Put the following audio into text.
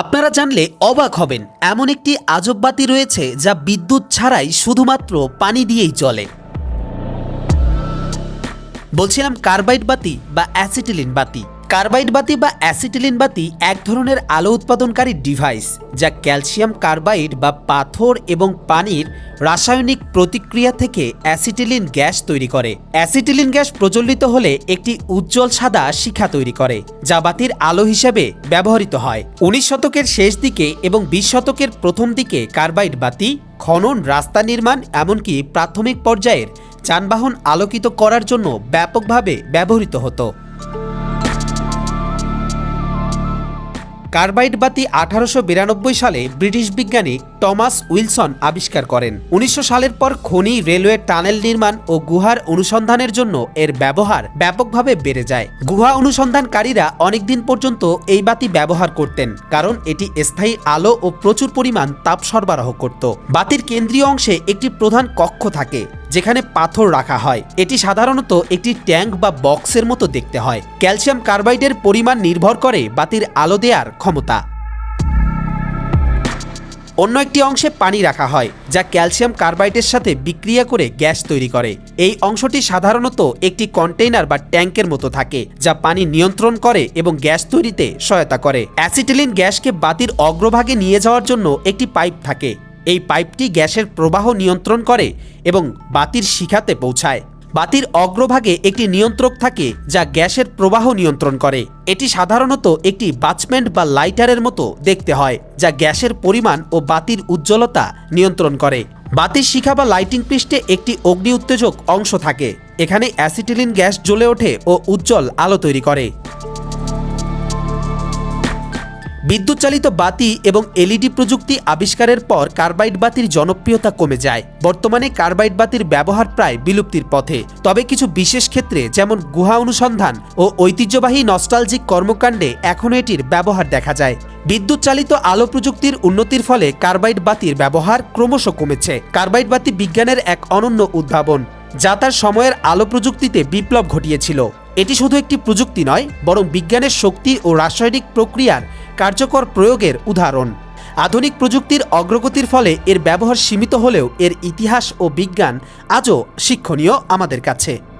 আপনারা জানলে অবাক হবেন, এমন একটি আজব বাতি রয়েছে যা বিদ্যুৎ ছাড়াই শুধুমাত্র পানি দিয়েই চলে। বলছিলাম কার্বাইড বাতি বা অ্যাসিটিলিন বাতি। কার্বাইড বাতি বা অ্যাসিটিলিন বাতি এক ধরনের আলো উৎপাদনকারী ডিভাইস, যা ক্যালসিয়াম কার্বাইড বা পাথর এবং পানির রাসায়নিক প্রতিক্রিয়া থেকে অ্যাসিটিলিন গ্যাস তৈরি করে। অ্যাসিটিলিন গ্যাস প্রজ্বলিত হলে একটি উজ্জ্বল সাদা শিখা তৈরি করে, যা বাতির আলো হিসেবে ব্যবহৃত হয়। উনিশ শতকের শেষ দিকে এবং বিশ শতকের প্রথম দিকে কার্বাইড বাতি খনন, রাস্তা নির্মাণ, এমনকি প্রাথমিক পর্যায়ের যানবাহন আলোকিত করার জন্য ব্যাপকভাবে ব্যবহৃত হতো। কার্বাইড বাতি আঠারোশো বিরানব্বই সালে ব্রিটিশ বিজ্ঞানী টমাস উইলসন আবিষ্কার করেন। উনিশশো সালের পর খনি, রেলওয়ে টানেল নির্মাণ ও গুহার অনুসন্ধানের জন্য এর ব্যবহার ব্যাপকভাবে বেড়ে যায়। গুহা অনুসন্ধানকারীরা অনেকদিন পর্যন্ত এই বাতি ব্যবহার করতেন, কারণ এটি স্থায়ী আলো ও প্রচুর পরিমাণ তাপ সরবরাহ করত। বাতির কেন্দ্রীয় অংশে একটি প্রধান কক্ষ থাকে। যেখানে পাথর রাখা হয়। এটি সাধারণত একটি ট্যাঙ্ক বা বক্সের মতো দেখতে হয়। ক্যালসিয়াম কার্বাইডের পরিমাণ নির্ভর করে বাতির আলো দেওয়ার ক্ষমতা। অন্য একটি অংশে পানি রাখা হয়, যা ক্যালসিয়াম কার্বাইডের সাথে বিক্রিয়া করে গ্যাস তৈরি করে। এই অংশটি সাধারণত একটি কন্টেইনার বা ট্যাঙ্কের মতো থাকে, যা পানি নিয়ন্ত্রণ করে এবং গ্যাস তৈরিতে সহায়তা করে। অ্যাসিটিলিন গ্যাসকে বাতির অগ্রভাগে নিয়ে যাওয়ার জন্য একটি পাইপ থাকে। এই পাইপটি গ্যাসের প্রবাহ নিয়ন্ত্রণ করে এবং বাতির শিখাতে পৌঁছায়। বাতির অগ্রভাগে একটি নিয়ন্ত্রক থাকে যা গ্যাসের প্রবাহ নিয়ন্ত্রণ করে। এটি সাধারণত একটি বাচমেন্ট বা লাইটারের মতো দেখতে হয়, যা গ্যাসের পরিমাণ ও বাতির উজ্জ্বলতা নিয়ন্ত্রণ করে। বাতির শিখা বা লাইটিং পৃষ্ঠে একটি অগ্নি উত্তেজক অংশ থাকে। এখানে অ্যাসিটিলিন গ্যাস জ্বলে ওঠে ও উজ্জ্বল আলো তৈরি করে। বিদ্যুৎ চালিত বাতি এবং এলইডি প্রযুক্তি আবিষ্কারের পর কার্বাইড বাতির জনপ্রিয়তা কমে যায়। বর্তমানে কার্বাইড বাতির ব্যবহার প্রায় বিলুপ্তির পথে। তবে কিছু বিশেষ ক্ষেত্রে, যেমন গুহা অনুসন্ধান ও ঐতিহ্যবাহী নস্টালজিক কর্মকাণ্ডে এখনও এটির ব্যবহার দেখা যায়। বিদ্যুৎ চালিত আলো প্রযুক্তির উন্নতির ফলে কার্বাইড বাতির ব্যবহার ক্রমশ কমেছে। কার্বাইড বাতি বিজ্ঞানের এক অনন্য উদ্ভাবন, যা তার সময়ের আলো প্রযুক্তিতে বিপ্লব ঘটিয়েছিল। এটি শুধু একটি প্রযুক্তি নয়, বরং বিজ্ঞানের শক্তি ও রাসায়নিক প্রক্রিয়ার কার্যকর প্রয়োগের উদাহরণ। আধুনিক প্রযুক্তির অগ্রগতির ফলে এর ব্যবহার সীমিত হলেও এর ইতিহাস ও বিজ্ঞান আজও শিক্ষণীয় আমাদের কাছে।